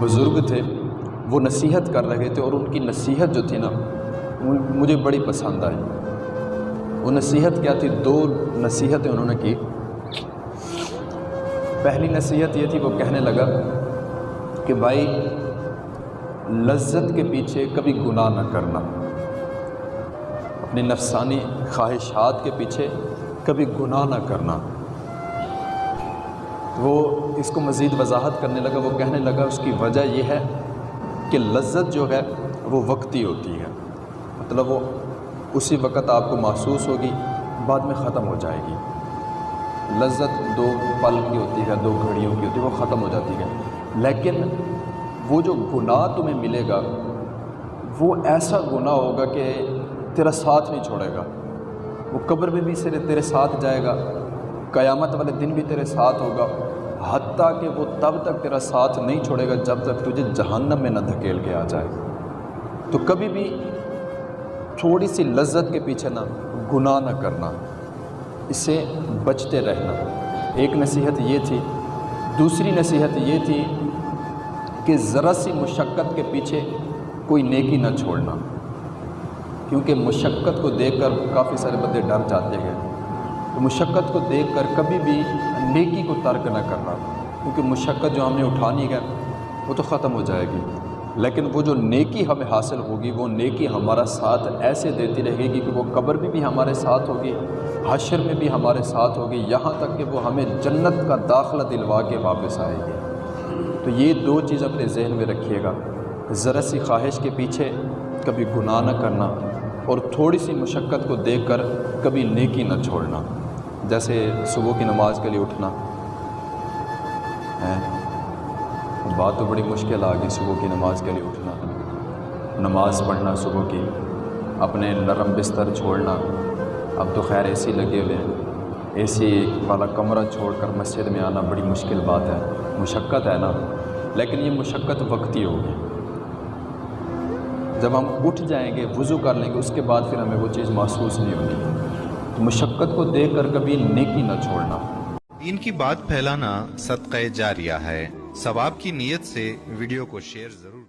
बुज़ुर्ग थे, वो नसीहत कर रहे थे और उनकी नसीहत जो थी ना मुझे बड़ी पसंद आई। वो नसीहत क्या थी? दो नसीहतें उन्होंने की। पहली नसीहत ये थी, वो कहने लगा कि भाई, लज्जत के पीछे कभी गुनाह ना करना। अपनी नफसानी ख्वाहिशात के पीछे कभी गुनाह ना करना। वो इसको मज़ीद वजाहत करने लगा, वो कहने लगा, उसकी वजह यह है कि लज्जत जो है, वो वक्ती होती है। मतलब वो उसी वक़्त आपको महसूस होगी, बाद में ख़त्म हो जाएगी। लज्जत दो पल की होती है, दो घड़ियों की होती है, वो ख़त्म हो जाती है। लेकिन वो जो गुनाह तुम्हें मिलेगा, वो ऐसा गुनाह होगा कि तेरा साथ नहीं छोड़ेगा। वो कब्र में भी सिरे तेरे साथ जाएगा, क़यामत वाले दिन भी तेरे साथ होगा। हती कि वो तब तक तेरा साथ नहीं छोड़ेगा जब तक तुझे जहन्नम में न धकेल के आ जाए। तो कभी भी थोड़ी सी लज्जत के पीछे ना, गुनाह न करना। इससे बचते रहना। एक नसीहत ये थी। दूसरी नसीहत ये थी कि ज़रा सी मुशक्क़त के पीछे कोई नेकी न छोड़ना। क्योंकि मुशक्क़त को देखकर काफ़ी सारे बंदे डर जाते हैं। तो मुशक्क़त को देख कर कभी भी नेकी को तर्क न करना, क्योंकि मुशक्क़त जो हमने उठानी है, वो तो ख़त्म हो जाएगी। लेकिन वो जो नेकी हमें हासिल होगी, वो नेकी हमारा साथ ऐसे देती रहेगी कि वो कब्र में भी हमारे साथ होगी, हशर में भी हमारे साथ होगी, यहाँ तक कि वो हमें जन्नत का दाखला दिलवा के वापस आएगी। तो ये दो चीज़ अपने जहन में रखिएगा। ज़रा सी ख्वाहिश के पीछे कभी गुनाह न करना और थोड़ी सी मुशक्क़त को देख कर कभी नेकी न छोड़ना। जैसे सुबह की नमाज़ के लिए उठना। है? बात तो बड़ी मुश्किल आ गई, सुबह की नमाज़ के लिए उठना। नमाज़ पढ़ना सुबह की, अपने नरम बिस्तर छोड़ना। अब तो खैर एसी लगे हुए हैं। एसी वाला कमरा छोड़कर मस्जिद में आना बड़ी मुश्किल बात है। मुशक्क़त है ना? लेकिन ये मुशक्क़त वक्ती होगी। जब हम उठ जाएँगे, वज़ू कर लेंगे, उसके बाद फिर हमें वो चीज़ महसूस नहीं होगी। मुशक्क़त को देख कर कभी नेकी न छोड़ना। इनकी बात फैलाना सदक़ जारिया है। सवाब की नीयत से वीडियो को शेयर ज़रूर